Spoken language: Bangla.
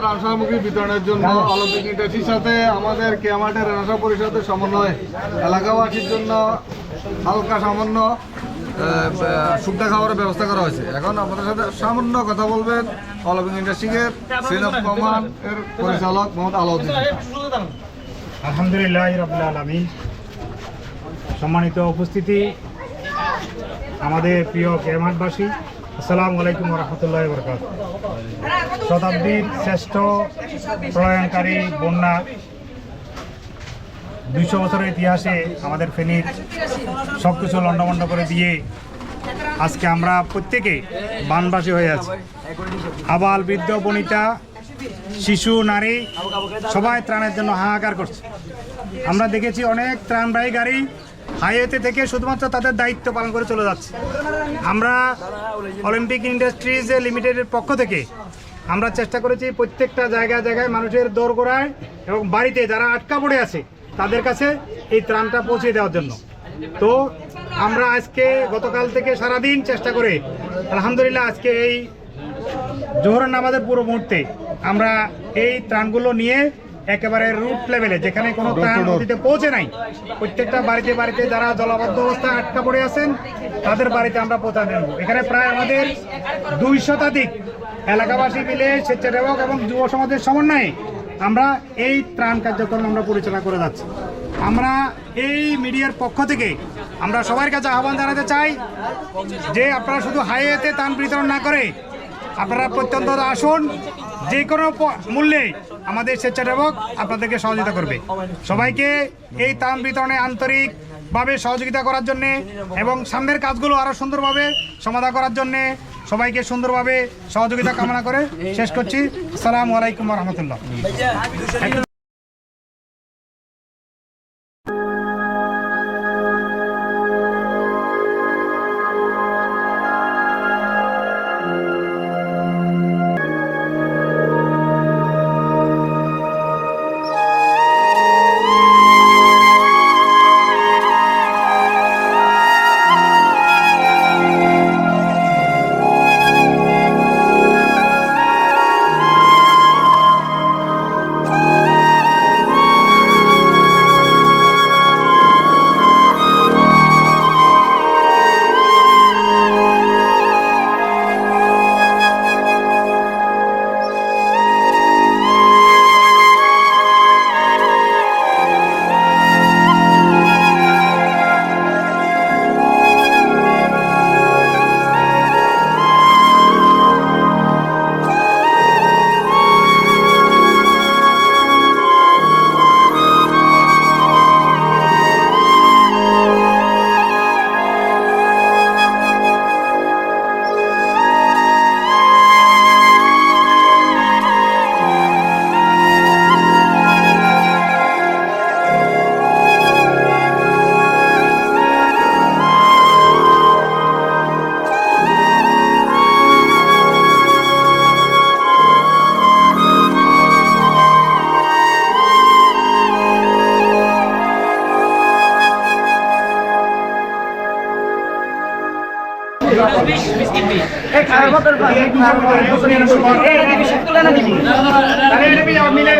ত্রাণ সামগ্রী বিতরণের জন্য অলিম্পিক ইন্ডাস্ট্রির সাথে আমাদের কেয়ামাটের রানাসা পরিষদের সমন্বয়ে এলাকাবাসীর জন্য হালকা সামান্য সুবিধা খাবারের ব্যবস্থা করা হয়েছে। এখন আমাদের সাথে সামান্য কথা বলবেন অলিম্পিক ইন্ডাস্ট্রির সিন অফ কমান্ড এর পরিচালক মোহাম্মদ আলাউদ্দিন। আলহামদুলিল্লাহ রবিল আলমিন। সম্মানিত উপস্থিতি আমাদের প্রিয় কেমাটবাসী আসসালামু আলাইকুম রহমতুল্লাহ বরকাত শতাব্দীর শ্রেষ্ঠ প্রলয়নকারী বন্যা দুইশো বছরের ইতিহাসে আমাদের ফেনীর সব কিছু লণ্ডভণ্ড করে দিয়ে আজকে আমরা প্রত্যেকে বানবাসী হয়ে আছি। আবাল বৃদ্ধ বনিতা শিশু, নারী, সবাই ত্রাণের জন্য হাহাকার করছে। আমরা দেখেছি অনেক ত্রাণবাহী গাড়ি হাইওয়েতে থেকে শুধুমাত্র তাদের দায়িত্ব পালন করে চলে যাচ্ছে। আমরা অলিম্পিক ইন্ডাস্ট্রিজ লিমিটেডের পক্ষ থেকে আমরা চেষ্টা করেছি প্রত্যেকটা জায়গায় জায়গায় মানুষের দোরগোড়ায় এবং বাড়িতে যারা আটকা পড়ে আছে, তাদের কাছে এই ত্রাণটা পৌঁছে দেওয়ার জন্য। তো আমরা আজকে গতকাল থেকে সারাদিন চেষ্টা করে, আলহামদুলিল্লাহ আজকে এই জোহরের নামাজের পুরো মুহূর্তে আমরা এই ত্রাণগুলো নিয়ে একেবারে রুট লেভেলে যেখানে কোনো ত্রাণ নদীতে পৌঁছে নাই প্রত্যেকটা বাড়িতে বাড়িতে যারা জলাবদ্ধ অবস্থায় আটকা পড়ে আছেন তাদের বাড়িতে আমরা পৌঁছা দেব। এখানে প্রায় আমাদের দুই শতাধিক এলাকাবাসী মিলে স্বেচ্ছাসেবক এবং যুব সমাজের সমন্বয়ে আমরা এই ত্রাণ কার্যক্রম আমরা পরিচালনা করে যাচ্ছি। আমরা এই মিডিয়ার পক্ষ থেকে আমরা সবার কাছে আহ্বান জানাতে চাই যে আপনারা শুধু হাইওয়েতে ত্রাণ বিতরণ না করে আপনারা প্রত্যন্ত আসুন। যে কোনো মূল্যে আমাদের স্বেচ্ছাসেবক আপনাদেরকে সহযোগিতা করবে। সবাইকে এই তাম বিতরণে আন্তরিকভাবে সহযোগিতা করার জন্যে এবং সামনের কাজগুলো আরও সুন্দরভাবে সমাধান করার জন্যে সবাইকে সুন্দরভাবে সহযোগিতা কামনা করে শেষ করছি। আসসালামু আলাইকুম রহমতুল্লাহ। মিলে